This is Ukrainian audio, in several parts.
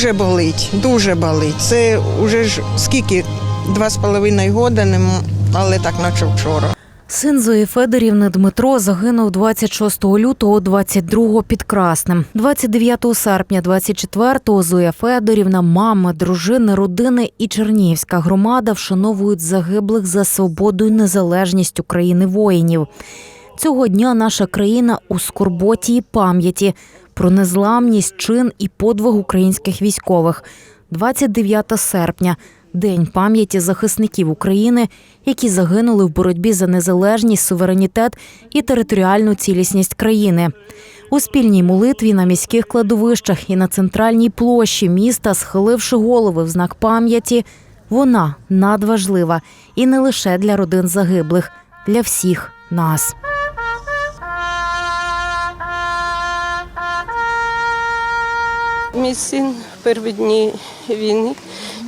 дуже болить, дуже болить. Це вже ж скільки два з половиною года, але так наче вчора. Син Зої Федорівни Дмитро загинув 26 лютого 22 під Красним. 29 серпня 24-го Зоя Федорівна, мама, дружини, родини і Чернігівська громада вшановують загиблих за свободу і незалежність України воїнів. Цього дня наша країна у скорботі і пам'яті про незламність, чин і подвиг українських військових. 29 серпня День пам'яті захисників України, які загинули в боротьбі за незалежність, суверенітет і територіальну цілісність країни. У спільній молитві на міських кладовищах і на центральній площі міста, схиливши голови в знак пам'яті, вона надважлива і не лише для родин загиблих, для всіх нас. Мій син в перші дні війни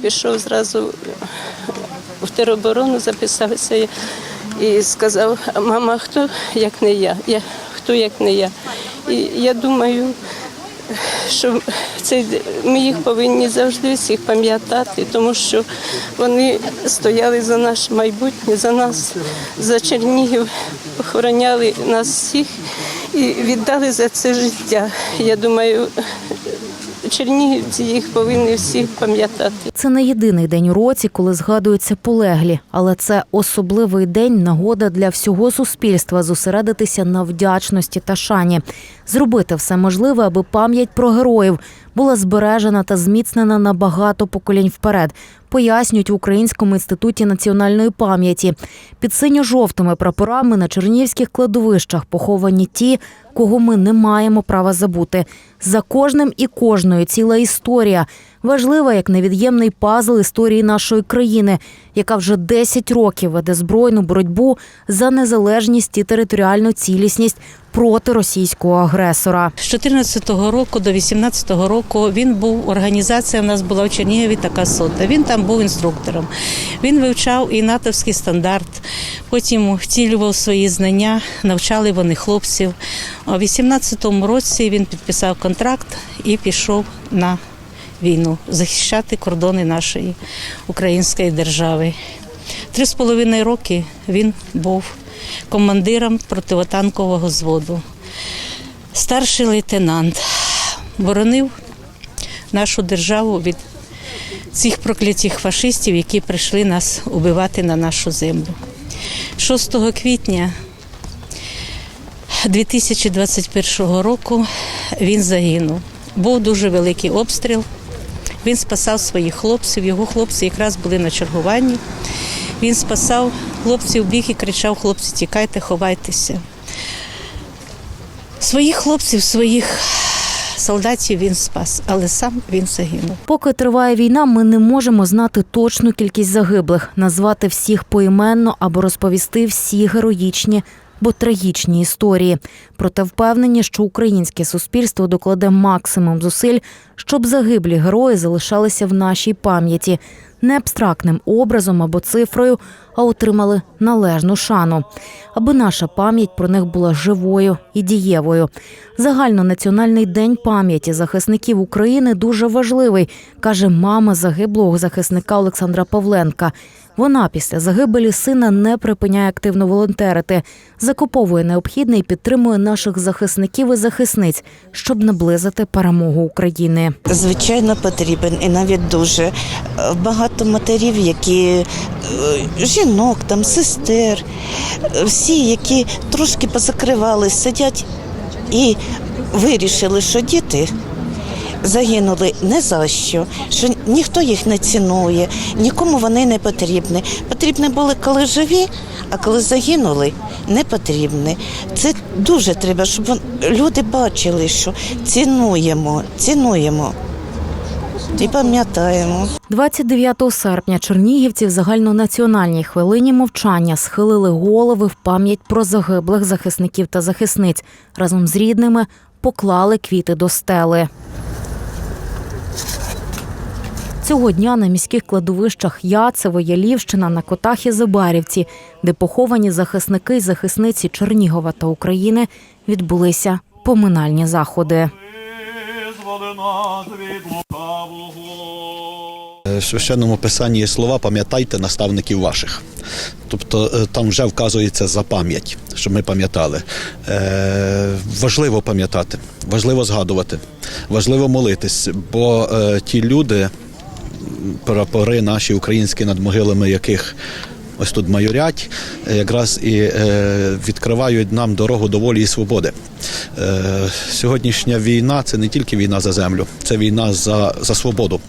пішов зразу в тероборону, записався і сказав, мама, хто як не я? я хто як не я? І я думаю, що це, ми їх повинні завжди всіх пам'ятати, тому що вони стояли за наше майбутнє, за нас, за Чернігів, охороняли нас всіх і віддали за це життя. Я думаю, чернігівці їх повинні всі пам'ятати. Це не єдиний день у році, коли згадуються полеглі, але це особливий день, нагода для всього суспільства зосередитися на вдячності та шані, зробити все можливе, аби пам'ять про героїв була збережена та зміцнена на багато поколінь вперед. Пояснюють в Українському інституті національної пам'яті. Під синьо-жовтими прапорами на чернівських кладовищах поховані ті, кого ми не маємо права забути. За кожним і кожною ціла історія, важлива як невід'ємний пазл історії нашої країни, яка вже 10 років веде збройну боротьбу за незалежність і територіальну цілісність проти російського агресора. З 14-го року до 18-го року він був організація. У нас була в Чернігові така сота. Він там був інструктором. Він вивчав і натовський стандарт. Потім втілював свої знання, навчали вони хлопців. В 18-му році він підписав контракт і пішов на війну захищати кордони нашої української держави. Три з половиною роки він був командиром противотанкового зводу старший лейтенант боронив нашу державу від цих проклятих фашистів, які прийшли нас убивати на нашу землю. 6 квітня 2021 року він загинув. Був дуже великий обстріл. Він спасав своїх хлопців. Його хлопці якраз були на чергуванні. Він спасав хлопців, біг і кричав: хлопці, тікайте, ховайтеся. Своїх хлопців, своїх солдатів він спас, але сам він загинув. Поки триває війна, ми не можемо знати точну кількість загиблих, назвати всіх поіменно або розповісти всі героїчні. Бо трагічні історії, проте впевнені, що українське суспільство докладе максимум зусиль, щоб загиблі герої залишалися в нашій пам'яті не абстрактним образом або цифрою, а отримали належну шану, аби наша пам'ять про них була живою і дієвою. Загальнонаціональний день пам'яті захисників України дуже важливий, каже мама загиблого захисника Олександра Павленка. Вона після загибелі сина не припиняє активно волонтерити, закуповує необхідне і підтримує наших захисників і захисниць, щоб наблизити перемогу України. Звичайно, потрібен і навіть дуже Е, багато матерів, які е, жінок, там сестер, всі, які трошки позакривались, сидять і вирішили, що діти. Загинули не за що, що ніхто їх не цінує, нікому вони не потрібні. Потрібні були коли живі, а коли загинули, не потрібні. Це дуже треба, щоб люди бачили, що цінуємо, цінуємо і пам'ятаємо. 29 серпня чернігівці в загальнонаціональній хвилині мовчання схилили голови в пам'ять про загиблих захисників та захисниць. Разом з рідними поклали квіти до стели. Цього дня на міських кладовищах Яцево, Ялівщина, на Котах і Забарівці, де поховані захисники й захисниці Чернігова та України, відбулися поминальні заходи. Е, В священному писанні є слова пам'ятайте наставників ваших. Тобто е, там вже вказується за пам'ять, щоб ми пам'ятали. Е, важливо пам'ятати, важливо згадувати, важливо молитись, бо е, ті люди, прапори наші українські, над могилами яких ось тут майорять, е, якраз і е, відкривають нам дорогу до волі і свободи. Е, сьогоднішня війна це не тільки війна за землю, це війна за, за свободу.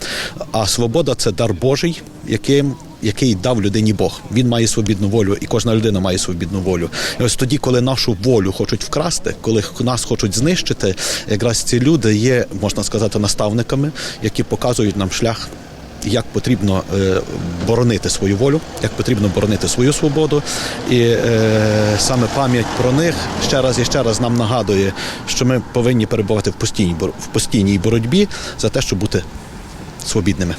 А свобода це дар Божий, яким який дав людині Бог. Він має свобідну волю, і кожна людина має свобідну волю. І ось тоді, коли нашу волю хочуть вкрасти, коли нас хочуть знищити, якраз ці люди є, можна сказати, наставниками, які показують нам шлях. Як потрібно е, боронити свою волю, як потрібно боронити свою свободу, і е, саме пам'ять про них ще раз і ще раз нам нагадує, що ми повинні перебувати в постійній в постійній боротьбі за те, щоб бути свобідними.